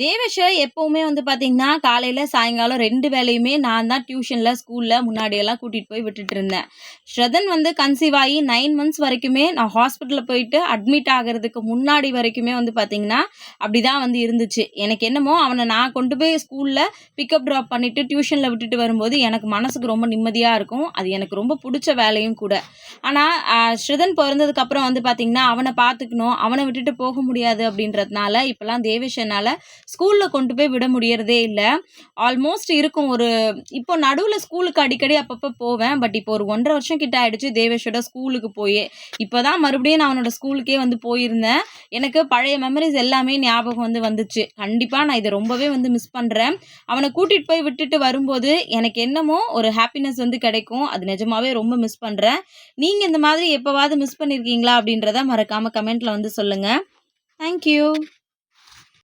தேவேஷை எப்பவுமே வந்து பார்த்தீங்கன்னா, காலையில் சாயங்காலம் ரெண்டு வேலையுமே நான் தான் டியூஷனில் ஸ்கூலில் முன்னாடியெல்லாம் கூட்டிகிட்டு போய் விட்டுட்டு இருந்தேன். ஸ்ரதன் வந்து கன்சீவ் ஆகி நைன் மந்த்ஸ் வரைக்குமே நான் ஹாஸ்பிட்டலில் போயிட்டு அட்மிட் ஆகிறதுக்கு முன்னாடி வரைக்குமே வந்து பார்த்தீங்கன்னா, அப்படிதான் வந்து இருந்துச்சு. எனக்கு என்னமோ அவனை நான் கொண்டு போய் ஸ்கூலில் பிக்கப், ட்ராப் பண்ணிவிட்டு டியூஷனில் விட்டுட்டு வரும்போது எனக்கு மனசுக்கு ரொம்ப நிம்மதியாக இருக்கும். அது எனக்கு ரொம்ப பிடிச்ச வேலையும் கூட. ஆனால் ஸ்ரதன் பிறந்ததுக்கப்புறம் வந்து பார்த்திங்கன்னா அவனை பார்த்துக்கணும், அவனை விட்டுட்டு போக முடியாது அப்படின்றதுனால, இப்போல்லாம் தேவேஷனால் ஸ்கூலில் கொண்டு போய் விட முடியறதே இல்லை ஆல்மோஸ்ட் இருக்கும் ஒரு இப்போ நடுவில் ஸ்கூலுக்கு அடிக்கடி அப்பப்போ போவேன். பட் இப்போ ஒரு 1 1/2 வருஷம் கிட்ட ஆயிடுச்சு தேவேஷோட ஸ்கூலுக்கு போய் இப்போ தான் மறுபடியும் நான் அவனோட ஸ்கூலுக்கே வந்து போயிருந்தேன். எனக்கு பழைய மெமரிஸ் எல்லாமே ஞாபகம் வந்து வந்துச்சு. கண்டிப்பாக நான் இதை ரொம்பவே வந்து மிஸ் பண்ணுறேன் அவனை கூட்டிகிட்டு போய் விட்டுட்டு வரும்போது, எனக்கு என்னமோ ஒரு ஹாப்பினஸ் வந்து கிடைக்கும். அது நிஜமாவே ரொம்ப மிஸ் பண்ணுறேன் நீங்கள் இந்த மாதிரி எப்போவாவது மிஸ் பண்ணியிருக்கீங்களா? அப்படின்றத மறக்காம கமெண்ட்டில் வந்து சொல்லுங்கள் தேங்க்யூ